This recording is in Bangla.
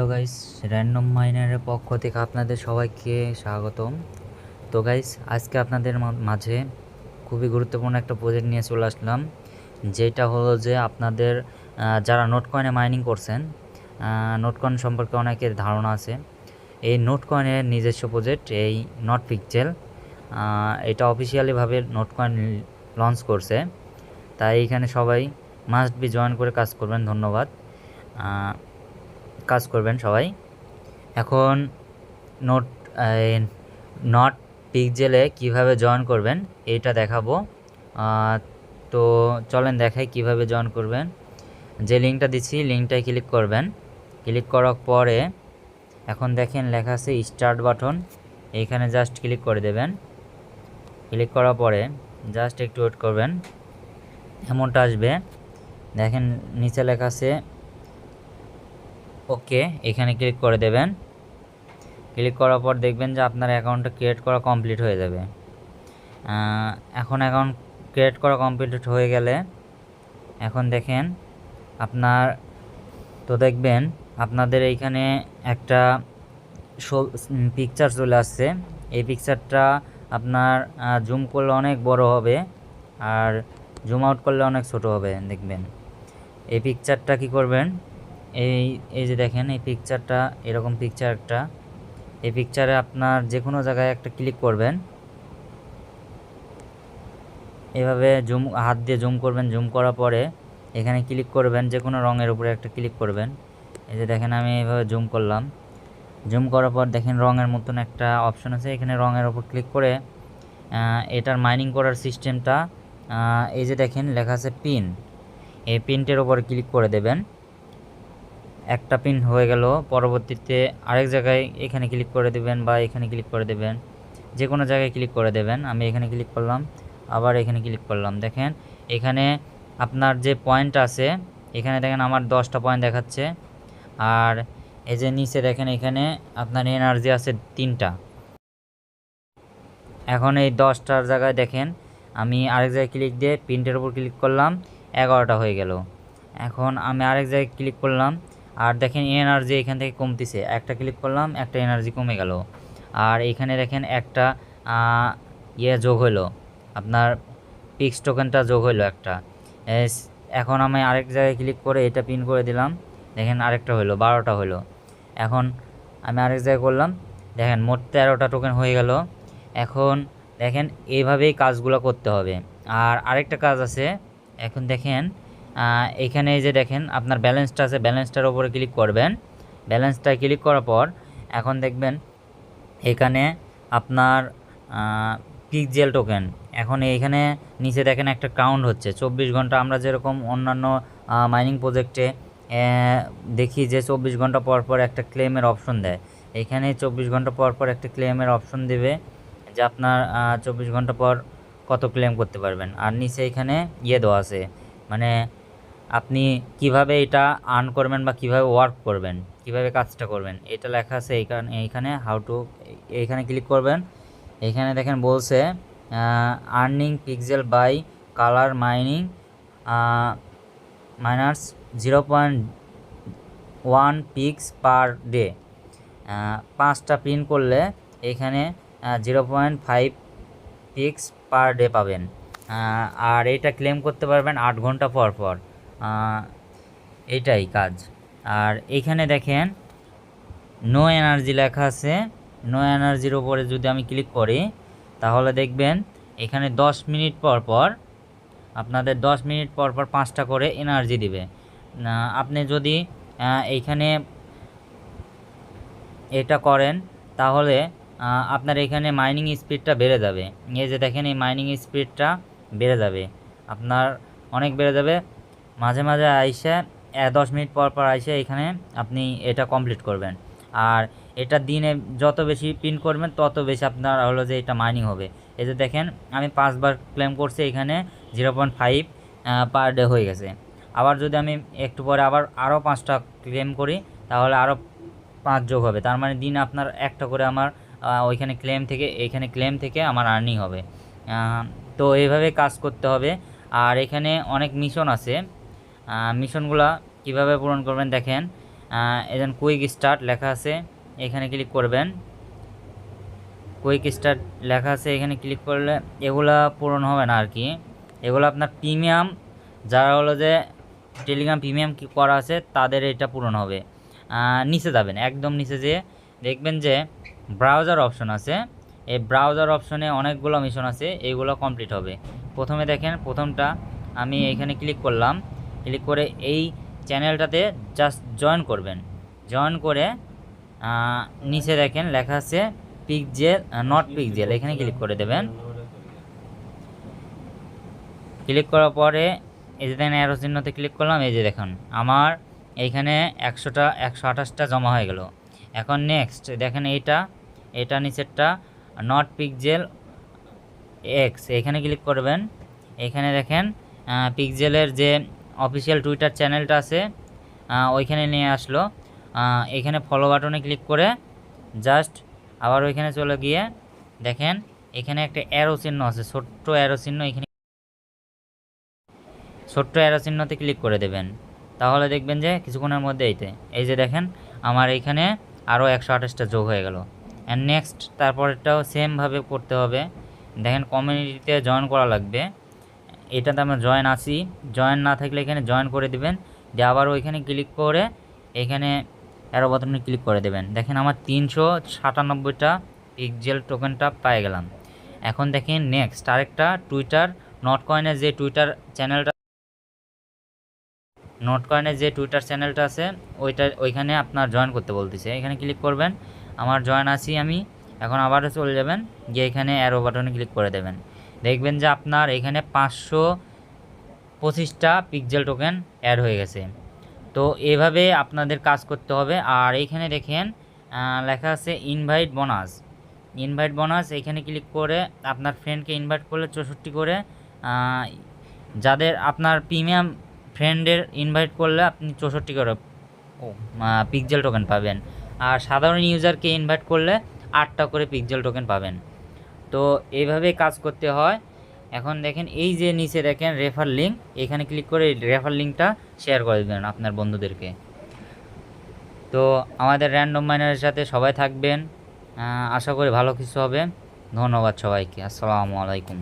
হ্যালো গাইস র্যান্ডম মাইনারের পক্ষ থেকে আপনাদের সবাইকে স্বাগতম। তো গাইস, আজকে আপনাদের মাঝে খুবই গুরুত্বপূর্ণ একটা প্রজেক্ট নিয়ে চলে আসলাম, যেটা হলো যে আপনাদের যারা নোট কয়েনে মাইনিং করছেন নোট কয়েন সম্পর্কে অনেকের ধারণা আছে। এই নোট কয়েনের নিজস্ব প্রজেক্ট এই নট পিকচেল এটা অফিসিয়ালিভাবে নোট কয়েন লঞ্চ করছে। তাই এখানে সবাই মাস্ট বি জয়েন করে কাজ করবেন, ধন্যবাদ। কাজ করবেন সবাই। এখন নোট নট পিকজেলে কীভাবে জয়েন করবেন এইটা দেখাবো। তো চলেন দেখাই কীভাবে জয়েন করবেন। যে লিঙ্কটা দিচ্ছি, লিঙ্কটায় ক্লিক করবেন। ক্লিক করার পরে এখন দেখেন লেখা আছে স্টার্ট বাটন এইখানে জাস্ট ক্লিক করে দেবেন। ক্লিক করার পরে জাস্ট একটু ওয়েট করবেন, এমনটা আসবে। দেখেন নিচে লেখা আছে ওকে, এখানে ক্লিক করে দেবেন। ক্লিক করার পর দেখবেন যে আপনার অ্যাকাউন্টটা ক্রিয়েট করা কমপ্লিট হয়ে যাবে। এখন অ্যাকাউন্ট ক্রিয়েট করা কমপ্লিট হয়ে গেলে এখন দেখেন আপনার, তো দেখবেন আপনাদের এইখানে একটা পিকচার চলে আসছে। এই পিকচারটা আপনার জুম করলে অনেক বড় হবে আর জুম আউট করলে অনেক ছোট হবে, দেখবেন। এই পিকচারটা কি করবেন? এই এই যে দেখেন, এই পিকচারটা এরকম পিকচার একটা। এই পিকচারে আপনার যে কোনো জায়গায় একটা ক্লিক করবেন। এভাবে জুম হাত দিয়ে জুম করবেন। জুম করার পরে এখানে ক্লিক করবেন যে কোনো রঙের উপরে একটা ক্লিক করবেন। এই যে দেখেন, আমি এইভাবে জুম করলাম। জুম করার পর দেখেন, রঙের মতন একটা অপশন আছে। এখানে রঙের উপর ক্লিক করে এটার মাইনিং করার সিস্টেমটা এই যে দেখেন, লেখা আছে পিন এই পিনটের ওপর ক্লিক করে দেবেন। একটা পিন হয়ে গেল, পরবর্তীতে আরেক জায়গায় এখানে ক্লিক করে দেবেন বা এখানে ক্লিক করে দেবেন। যে কোনো জায়গায় ক্লিক করে দেবেন। আমি এখানে ক্লিক করলাম, আবার এখানে ক্লিক করলাম। দেখেন, এখানে আপনার যে পয়েন্ট আছে, এখানে দেখেন আমার দশটা পয়েন্ট দেখাচ্ছে। আর এই যে নিচে দেখেন, এখানে আপনার এনার্জি আছে তিনটা। এখন এই দশটার জায়গায় দেখেন, আমি আরেক জায়গায় ক্লিক দিয়ে প্রিন্টের উপর ক্লিক করলাম, এগারোটা হয়ে গেল। এখন আমি আরেক জায়গায় ক্লিক করলাম আর দেখেন এনার্জি এখান থেকে কমতেছে। একটা ক্লিক করলাম, একটা এনার্জি কমে গেল। আর এখানে দেখেন একটা ইয়ে যোগ হলো আপনার পিক্স টোকেনটা যোগ হলো একটা। এখন আমি আরেক জায়গায় ক্লিক করে এটা পিন করে দিলাম। দেখেন আরেকটা হলো বারোটা হলো এখন আমি আরেক জায়গায় করলাম। দেখেন মোট তেরোটা টোকেন হয়ে গেল। এখন দেখেন এইভাবেই কাজগুলো করতে হবে। আর আরেকটা কাজ আছে। এখন দেখেন এখানে যে দেখেন, আপনার ব্যালেন্সটা আছে ব্যালেন্সটার উপরে ক্লিক করবেন। ব্যালেন্সটা ক্লিক করার পর, এখন দেখবেন, এখানে আপনার পিকজেল টোকেন এখন এইখানে নিচে দেখেন একটা কাউন্ট হচ্ছে। চব্বিশ ঘণ্টা আমরা যেরকম অন্যান্য মাইনিং প্রজেক্টে দেখি যে চব্বিশ ঘণ্টা পর পর একটা ক্লেমের অপশন দেয়। এখানে চব্বিশ ঘণ্টা পর পর একটা ক্লেমের অপশন দেবে যে আপনার চব্বিশ ঘণ্টা পর কত ক্লেম করতে পারবেন। আর নিচে এখানে ইয়ে দেওয়া আছে মানে আপনি কীভাবে এটা আর্ন করবেন বা কীভাবে ওয়ার্ক করবেন, কীভাবে কাজটা করবেন, এটা লেখা আছে এইখানে এইখানে হাউ টু এইখানে ক্লিক করবেন। এখানে দেখেন বলছে earning pixel by colour mining miners zero point one pix per day পাঁচটা প্রিন্ট করলে এখানে zero point five pix per day পাবেন। আর এটা ক্লেম করতে পারবেন আট ঘণ্টা পর পর। এটাই কাজ। আর এইখানে দেখেন নো এনার্জি লেখা আছে। নো এনার্জির ওপরে যদি আমি ক্লিক করি, তাহলে দেখবেন এখানে দশ মিনিট পর পর আপনাদের দশ মিনিট পর পর পাঁচটা করে এনার্জি দিবে। আপনি যদি এইখানে এটা করেন, তাহলে আপনার এখানে মাইনিং স্পিডটা বেড়ে যাবে। এই যে দেখেন, এই মাইনিং স্পিডটা বেড়ে যাবে। আপনার অনেক বেড়ে যাবে। মাঝে মাঝে আইসে দশ মিনিট পর পর আইসে এখানে আপনি এটা কমপ্লিট করবেন। আর এটা দিনে যত বেশি পিন করবেন, তত বেশি আপনার হলো যে এটা মাইনিং হবে। এই যে দেখেন, আমি পাঁচবার ক্লেম করছি এখানে zero point five per day হয়ে গেছে। আবার যদি আমি একটু পরে আবার আরও পাঁচটা ক্লেম করি, তাহলে আরও পাঁচ যোগ হবে। তার মানে দিন আপনার একটা করে আমার ওইখানে ক্লেম থেকে এইখানে ক্লেম থেকে আমার আর্নিং হবে। তো এইভাবে কাজ করতে হবে। আর এখানে অনেক মিশন আছে। মিশনগুলা কীভাবে পূরণ করবেন দেখেন। এজন কুইক স্টার্ট লেখা আছে, এখানে ক্লিক করবেন। কুইক স্টার্ট লেখা আছে, এখানে ক্লিক করলে এগুলা পূরণ হবে না আর কি এগুলো আপনার প্রিমিয়াম যারা হলো যে টেলিগ্রাম প্রিমিয়াম কি করা আছে, তাদের এটা পূরণ হবে। নিচে যাবেন, একদম নিচে যেয়ে দেখবেন যে ব্রাউজার অপশন আছে। এই ব্রাউজার অপশনে অনেকগুলো মিশন আছে এইগুলো কমপ্লিট হবে। প্রথমে দেখেন, প্রথমটা আমি এখানে ক্লিক করলাম। ক্লিক করে এই চ্যানেলটাতে জাস্ট জয়েন করবেন। জয়েন করে নিচে দেখেন লেখা আছে পিকজেল নট পিকজেল এখানে ক্লিক করে দেবেন। ক্লিক করার পরে এই যে দেখেন অ্যারো চিহ্নতে ক্লিক করলাম, এই যে দেখুন, আমার এইখানে একশোটা, একশো আঠাশটা জমা হয়ে গেল। এখন নেক্সট দেখেন এইটা, এটা নিচেরটা নট পিকজেল এক্স এখানে ক্লিক করবেন। এখানে দেখেন পিকজেলের যে অফিসিয়াল টুইটার চ্যানেলটা আছে ওইখানে নিয়ে আসলো। এখানে ফলো বাটনে ক্লিক করে জাস্ট আবার ওইখানে চলে গিয়ে দেখেন, এখানে একটা অ্যারো চিহ্ন আছে, ছোট্ট অ্যারো চিহ্ন এখানে ছোট্ট অ্যারো চিহ্নতে ক্লিক করে দেবেন। তাহলে দেখবেন যে কিছুক্ষণের মধ্যে এইতে, এই যে দেখেন, আমার এইখানে আরও একশো আঠাশটা যোগ হয়ে গেল। অ্যান্ড নেক্সট তারপরেরটাও সেমভাবে করতে হবে। দেখেন কমিউনিটিতে জয়েন করা লাগবে। এটাতে আমরা জয়েন আসি জয়েন না থাকলে এখানে জয়েন করে দিবেন। দিয়ে আবার ওইখানে ক্লিক করে এখানে অ্যারো বাটনে ক্লিক করে দেবেন। দেখেন আমার তিনশো সাতানব্বইটা পিকজেল টোকেনটা পেয়ে গেলাম। এখন দেখেন নেক্সট আরেকটা টুইটার নট কয়েনের যে টুইটার চ্যানেলটা নোট কয়েনের যে টুইটার চ্যানেলটা আছে, ওইটা, ওইখানে আপনার জয়েন করতে বলতেছে। এখানে ক্লিক করবেন। আমার জয়েন আছি আমি। এখন আবারও চলে যাবেন। গিয়ে এখানে অ্যারো বাটনে ক্লিক করে দেবেন। দেখবেন যে আপনার এখানে পাঁচশো পঁচিশটা পিকজেল টোকেন অ্যাড হয়ে গেছে। তো এভাবে আপনাদের কাজ করতে হবে। আর এইখানে দেখেন লেখা আছে ইনভাইট বোনাস ইনভাইট বোনাস এখানে ক্লিক করে আপনার ফ্রেন্ডকে ইনভাইট করলে চৌষট্টি করে যাদের আপনার প্রিমিয়াম ফ্রেন্ডের ইনভাইট করলে আপনি চৌষট্টি করে পিকজেল টোকেন পাবেন। আর সাধারণ ইউজারকে ইনভাইট করলে আটটা করে পিকজেল টোকেন পাবেন। তো এইভাবে কাজ করতে হয়। এখন দেখেন এই যে নিচে দেখেন রেফার লিঙ্ক এখানে ক্লিক করে রেফার লিঙ্কটা শেয়ার করে দেবেন আপনার বন্ধুদেরকে। তো আমাদের র্যান্ডম মাইনারের সাথে সবাই থাকবেন। আশা করি ভালো কিছু হবে। ধন্যবাদ সবাইকে। আসসালামু আলাইকুম।